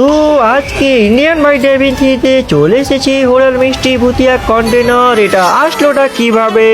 তো আজকে Indian by Devin থ্রিতে চলে এসেছি হোরার মিষ্টি ভুতিয়া কন্টেনার এটা আসলোটা কীভাবে?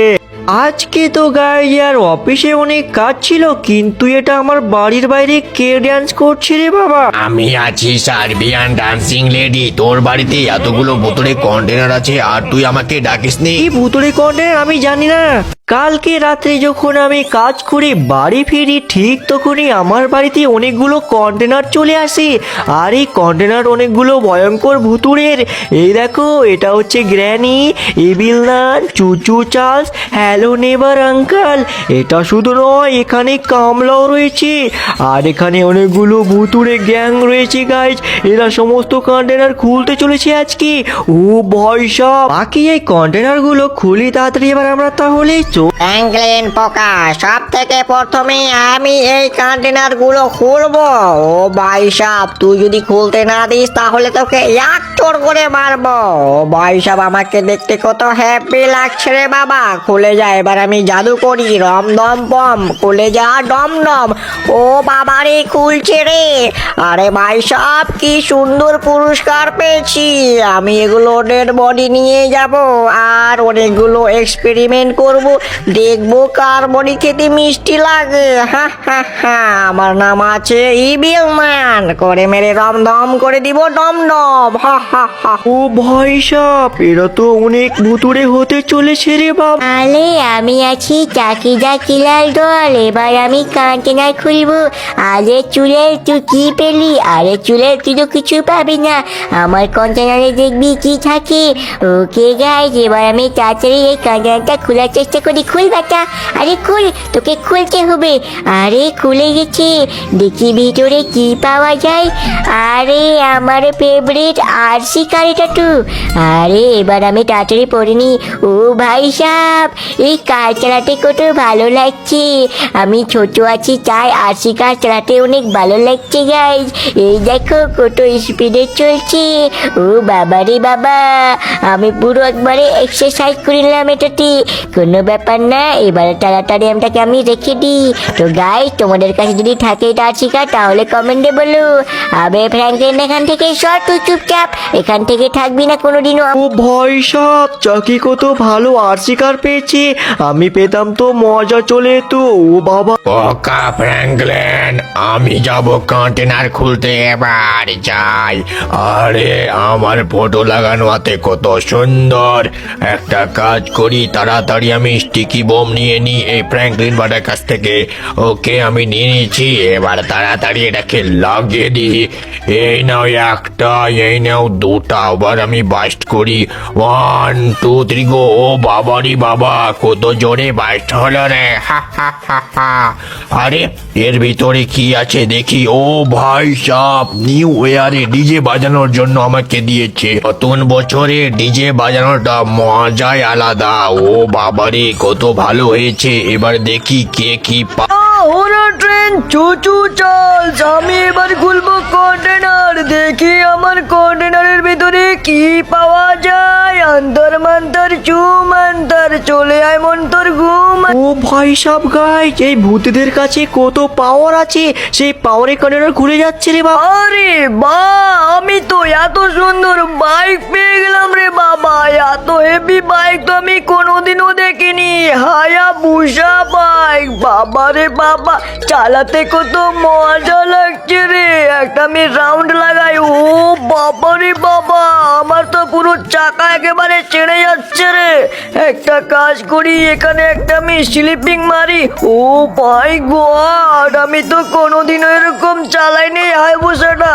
আজকে তো গাই আর অফিসে অনেক কাজ ছিল কিন্তু এটা আমার বাড়ির বাইরে কে ডান্স করছে রে বাবা? আমি আছি সার্বিয়ান ডান্সিং লেডি তোর বাড়িতে এতগুলো বোতলে কন্টেনার আছে আর তুই আমাকে ডাকিসনি? এই ভুতুরে কন্টেনার আমি জানি না। কালকে রাত্রে যখন আমি কাজ করে বাড়ি ফিরি ঠিক তখনই আমার বাড়িতে অনেকগুলো কন্টেনার চলে আসে আর এই কন্টেনার অনেকগুলো ভয়ঙ্কর ভুতুরের এই দেখো এটা হচ্ছে গ্র্যানি এবিলনান চুচু চার্লস হ্যালো নেবার আঙ্কাল। এটা শুধু নয়, এখানে কামলাও রয়েছে। আর এখানে অনেকগুলো ভুতুরে গ্যাং রয়েছে গাইজ এরা সমস্ত কন্টেনার খুলতে চলেছে আজকে। ও ভয় সব। বাকি এই কন্টেনারগুলো খুলি তাড়াতাড়ি, এবার আমরা তাহলে চো- ফ্র্যাঙ্কলিন পোকা সব থেকে প্রথমে আমি এই কন্টেনারগুলো খুলবো। ও ভাই সাহ তুই যদি খুলতে না দিস, তাহলে তোকে এক চোর করে মারবো। ও ভাই সাহ আমাকে দেখতে কত হ্যাপি লাগছে রে বাবা। খুলে যা। এবার আমি জাদু করি। রম দম পম খুলে যা ডম ডম। ও বাবা রে খুলছে রে। আরে ভাই সাহ কি সুন্দর পুরস্কার পেয়েছি। আমি এগুলো ডেড বডি নিয়ে যাব আর অনেকগুলো এক্সপেরিমেন্ট করব। দেখব কার বডি খেতে মিষ্টি লাগে। হা হা হা। আমার নাম আছে ইবিল ম্যান করে মেরে রম দম করে দিব ডম ডম। হা হা হা। ও ভয় সাপ এরা তো অনেক ভুতুরে হতে চলেছে রে বাবা আলে আমি আছি চাকিদা কিলাল দল এবার আমি কন্টেনার খুলবো। আরে চুলের তুই কি পেলি? আরে চুলের তুই তো কিছু পাবি না। আমার কন্টেনারে দেখবি কি থাকে? ওকে গাইজ এবার আমি তাড়াতাড়ি এই কন্টেনারটা খোলার চেষ্টা করি। খুল বাটা। আরে খুল, তোকে খুলতে হবে। আরে খুলে গেছে। দেখি ভিতরে কি পাওয়া যায়। আরে আমার ফেভারিট আরসি কারিটা টু আরে এবার আমি তাড়াতাড়ি পড়িনি ও ভাই সাহ এই কার চালাতে কত ভালো লাগছে? আমি ছোট আছি, তাই আরসি কার চালাতে অনেক ভালো লাগছে গাইজ এই দেখো কত স্পিডে চলছে। ও বাবা রে বাবা। আমি পুরো একবারে এক্সারসাইজ করে নিলাম এটাতে। কোনো ব্যাপার না, এবারে তাড়াতাড়ি আমটাকে আমি রেখে দিই। তো গাইজ তোমাদের কাছে যদি থাকে এটা আরসি কার, তাহলে কমেন্টে বলো। আবে ফ্র্যাঙ্কলিন এখান থেকে সর তুই চুপচাপ এখান থেকে থাকবি না কোনোদিনও। ও ভয় সাপ চাকি কত ভালো আর শিকার পেয়েছে। আমি পেতাম তো মজা চলে তো ও বাবা। পোকা ফ্র্যাঙ্কলেন, আমি যাব কন্টেনার খুলতে এবার, যাই। আরে, আমার ফটো লাগানো হাতে কত সুন্দর। একটা কাজ করি, তাড়াতাড়ি আমি স্টিকি বোম নিয়ে নিই এই ফ্র্যাঙ্কলিন বাটার কাছ থেকে। ওকে আমি নিয়ে নিয়েছি, এবার তাড়াতাড়ি এটাকে লাগিয়ে দিই। এই নাও একটা, এই নাও দুটা, আবার আমি বাস্ট করি। ওয়ান টু থ্রি গো ও বাবারি বাবা কত জোরে বাস্ট হলো রে আরে, এর ভিতরে কি আছে দেখি? ও ভাই সাপ, নিউ ওয়ারে ডিজে বাজানোর জন্য আমাকে দিয়েছে। নতুন বছরে ডিজে বাজানোটা মজাই আলাদা। ও বাবারে, কত ভালো হয়েছে। এবার দেখি কে কি পা ওরা ট্রেন, চুচু চল। আমি এবার খুলবো কন্টেনার দেখি আমার কন্টেনারের ভিতরে কি পাওয়া যায়। অন্তর মন্তর চু মন্তর চলে আয় মন তোর ঘুম। ও ভাই সব গাই এই ভূতদের কাছে কত পাওয়ার আছে। সেই পাওয়ারে কন্টেনার ঘুরে যাচ্ছে রে বাবা। আরে বা আমি তো এত সুন্দর বাইক পেয়ে গেলাম রে বাবা। এত হেভি বাইক তো আমি কোনোদিনও দেখিনি। হায়া বুসা বাইক বাবা রে বাবা, চালাতে কত মজা লাগছে রে। একটা আমি রাউন্ড লাগাই। ও বাবা রে বাবা, আমার তো পুরো চাকা একেবারে চেড়ে যাচ্ছে রে। একটা কাজ করি, এখানে একটা আমি স্লিপিং মারি। ও ভাই গড, আমি তো কোনোদিনও এরকম চালাইনি হাইবুসাটা।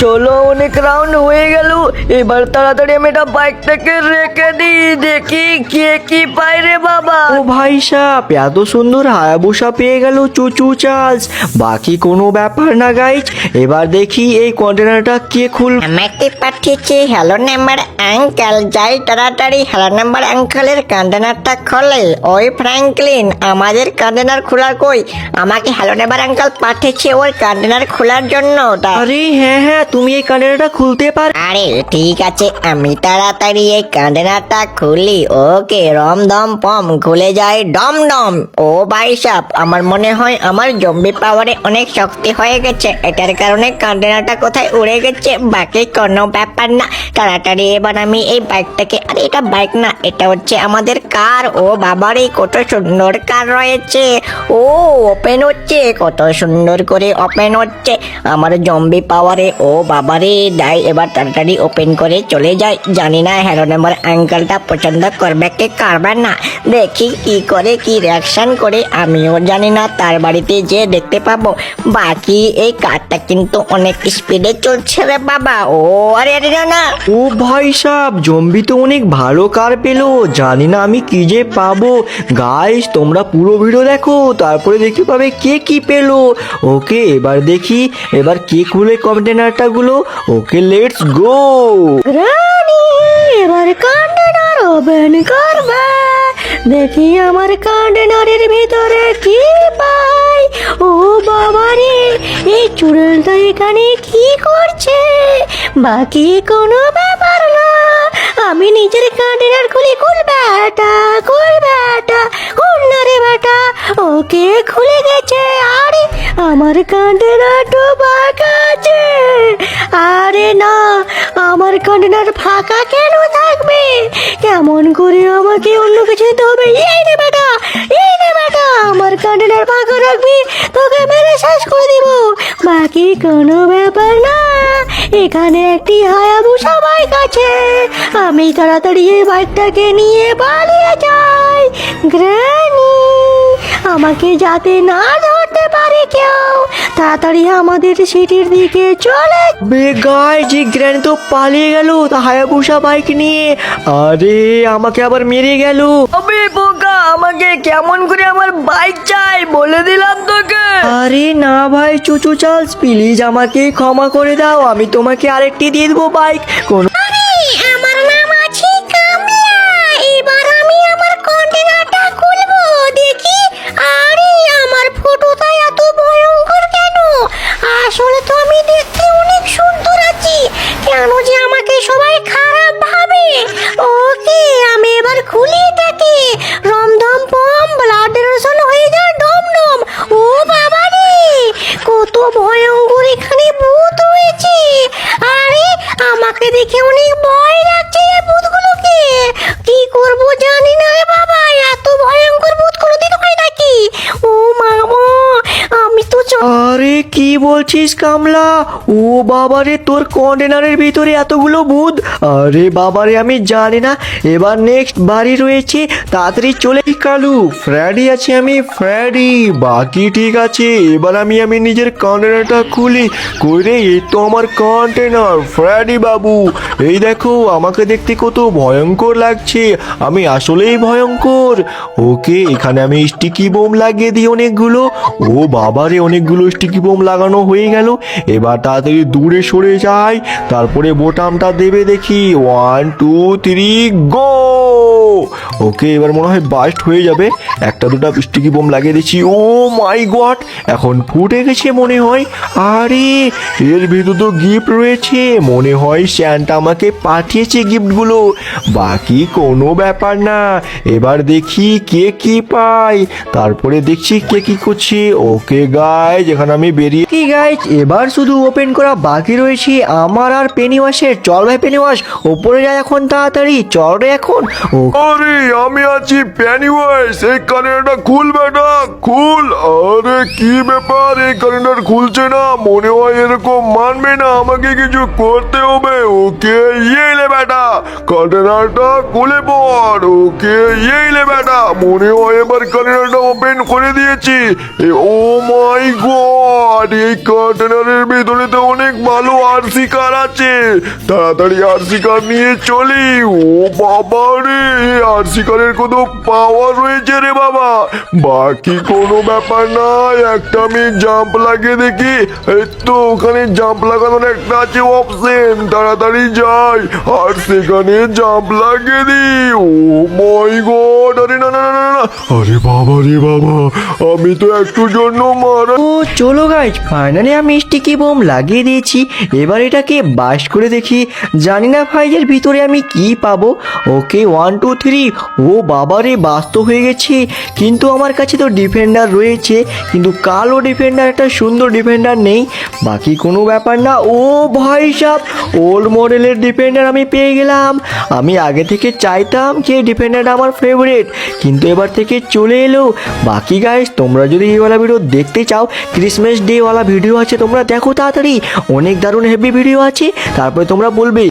চলো, অনেক রাউন্ড হয়ে গেল। এবার তাড়াতাড়ি আমি এটা বাইকটাকে রেখে দিই। দেখি কে কি পাই রে বাবা। ও ভাই সাপ এত সুন্দর হায়াবুসা পেয়ে গেল চুচু চার্লস। বাকি কোনো ব্যাপার না গাইজ এবার দেখি এই কন্টেনারটা কে খুল আমাকে পাঠিয়েছে হ্যালো নাম্বার আঙ্কেল যাই তাড়াতাড়ি হ্যালো নাম্বার আঙ্কেলের কন্টেনারটা খোলে। ওই ফ্র্যাঙ্কলিন আমাদের কন্টেনার খোলা কই? আমাকে হ্যালো নাম্বার আঙ্কেল পাঠিয়েছে ওই কন্টেনার খোলার জন্য। ওটা আরে হ্যাঁ হ্যাঁ তুমি এই কন্টেনারটা খুলতে পার আরে ঠিক আছে আমি তাড়াতাড়ি এই কন্টেনারটা খুলি। ওকে রম দম পম খুলে যায় ডম ডম ও ভাই সাপ আমার মনে হয় আমার জম্বি পাওয়ারে অনেক শক্তি হয়ে গেছে। এটার কারণে কন্টেনারটা কোথায় উড়ে গেছে? বাকি কোনো ব্যাপার না। তাড়াতাড়ি এবার আমি এই বাইকটাকে, আরে এটা বাইক না, এটা হচ্ছে আমাদের কার। ও বাবারই কত সুন্দর কার রয়েছে। ও, ওপেন হচ্ছে, কত সুন্দর করে ওপেন হচ্ছে। আমার জম্বি পাওয়ারে, ও বাবারে যাই এবার তাড়াতাড়ি ওপেন করে চলে যায় জানি না, হ্যারো নাম্বার আঙ্কেলটা পছন্দ করবে কি, করবে না। দেখি কি করে কি রিয়াকশন করে আমিও জানি না তার বাড়িতে যে দেখতে পাবো। বাকি এই কারটা কিন্তু অনেক স্পিডে চলছে রে বাবা। ও আরে আরে না, না। ও ভাই সাহেব জম্বি তো অনেক ভালো কার পেল। জানি না আমি কি যে পাবো। গাইস তোমরা পুরো ভিডিও দেখো তারপরে দেখতে পাবে কে কি পেল। ওকে এবার দেখি এবার কে খুলে কন্টেনারটা গুলো। ওকে লেটস গো দেখি আমার কন্টেনারের ভিতরে কি পাই। ও বাবা রে এই চুড়েলটা এখানে কি করছে? বাকি কোনো ব্যাপার না। আমি নিজের কন্টেনার খুলি খুল বেটা খুল বেটা খুল না রে বেটা ওকে খুলে গেছে, আরে আমার কন্টেনার তো বাঁকা আরে না কন্টেনার ফাঁকা কেন থাকবে? কেমন করে আমাকে অন্য কিছু দিতে হবে? এই রে বেটা, এই রে বেটা, আমার কন্টেনার ফাঁকা রাখবি, তোকে মেরে শেষ করে দিব। বাকি কোনো ব্যাপার না, এখানে একটি হায়াবুসা বাইক আছে আমি তাড়াতাড়ি এই বাইকটাকে নিয়ে পালিয়ে যাই, গ্র্যানি। আমাকে যাতে না পারে কেউ তাড়াতাড়ি আমাদের সিটির দিকে চলে। বে গাই যে গ্র্যান্ড তো পালিয়ে গেল তা হায়াবুসা বাইক নিয়ে। আরে আমাকে আবার মেরে গেল। আবে বোকা আমাকে কেমন করে আমার বাইক চাই? বলে দিলাম তোকে। আরে না ভাই চুচু চার্লস প্লিজ আমাকে ক্ষমা করে দাও আমি তোমাকে আরেকটি দিয়ে দেবো বাইক। কোন কি বলছিস কামলা? ও বাবারে, তোর কন্টেনারের ভিতরে এতগুলো ভূত? আরে বাবারে, আমি জানি না। এবার নেক্সট বাড়ি রয়েছে। তাড়াতাড়ি চলে কালু ফ্র্যাডি আছে আমি ফ্র্যাডি বাকি ঠিক আছে, এবার আমি আমি নিজের কন্টেনারটা খুলি। কই রে, এই তো আমার কন্টেনার ফ্র্যাডি বাবু। এই দেখো, আমাকে দেখতে কত ভয়ঙ্কর লাগছে। আমি আসলেই ভয়ঙ্কর। ওকে, এখানে আমি স্টিকি বোম লাগিয়ে দিই অনেকগুলো। ও বাবারে, অনেকগুলো স্টিকি বোম লাগানো হয়ে গেল। এবার তাড়াতাড়ি দূরে সরে যায় তারপরে বোটামটা দেবে দেখি। One two three go okay এবার মনে হয় বাস্ট হয়ে যাবে। একটা দুটো স্টিকি বোম লাগিয়ে দিচ্ছি। ও মাই গড এখন ফুটে গেছে মনে হয়। আরে, এর ভিতর তো গিফট রয়েছে। মনে হয় শ্যানটা আমাকে পাঠিয়েছে গিফটগুলো বাকি কোনো ব্যাপার না। এবার দেখি কে কি পায়। তারপরে দেখছি কে কি করছে। ওকে গাই এখানে আমি বেরিয়ে কি গাইজ এবার শুধু ওপেন করা বাকি রয়েছে। আমার আর পেনিওয়াসের চল ভাই পেনিওয়াস ওপরে যায় এখন তাড়াতাড়ি। চল রে এখন। ও আরে আমি আছি প্যানিওয়াইস এই কারেন্টটা খুল বেটা খুল আরে কি ব্যাপার এই কারেন্টার খুলছে না মনে হয় এরকম মানবে না আমাকে কিছু করতে হবে ওকে ইয়েলে বেটা কারেন্টারটা খুলে পড় ওকে ইয়েলে বেটা মনে হয় এবার কারেন্টারটা ওপেন করে দিয়েছি এ, ও মাই গড এই কন্টেনারের ভিতরে তো অনেক ভালো আরসি কার আছে তাড়াতাড়ি আরসি কার নিয়ে চলি ও বাবা রে আর শিকারের কোনো পাওয়ার রয়েছে রে বাবা। বাকি কোনো ব্যাপার নয় একটা আমি জাম্প লাগিয়ে দেখি। এই তো, ওখানে জাম্প লাগানোর একটা আছে অপশন তাড়াতাড়ি যাই, আর সেখানে জাম্প লাগিয়ে দিই। ও মাই গড আরে না না না না না। আরে বাবা রে বাবা, আমি তো একটু জন্য মারা ও, চলো গাইজ ফাইনালি আমি স্টিকি বোম লাগিয়ে দিয়েছি। এবার এটাকে বাস করে দেখি। জানি না ভাই ভিতরে আমি কি পাবো। ওকে ওয়ান টু থ্রি ও বাবারে, বাস্ত হয়ে গেছে। কিন্তু আমার কাছে তো ডিফেন্ডার রয়েছে। কিন্তু কালো ডিফেন্ডার একটা সুন্দর ডিফেন্ডার নেই। বাকি কোনো ব্যাপার না। ও ভাই সাহ ওল্ড মডেলের ডিফেন্ডার আমি পেয়ে গেলাম। আমি আগে থেকে চাইতাম যে ডিফেন্ডারটা আমার ফেভারিট কিন্তু এবার থেকে চলে এলো। বাকি গাইস তোমরা যদি এইওয়ালা ভিডিও দেখতে চাও ক্রিসমাস ডে ওয়ালা ভিডিও আছে, তোমরা দেখো তাড়াতাড়ি। অনেক দারুণ হেভি ভিডিও আছে। তারপরে তোমরা বলবে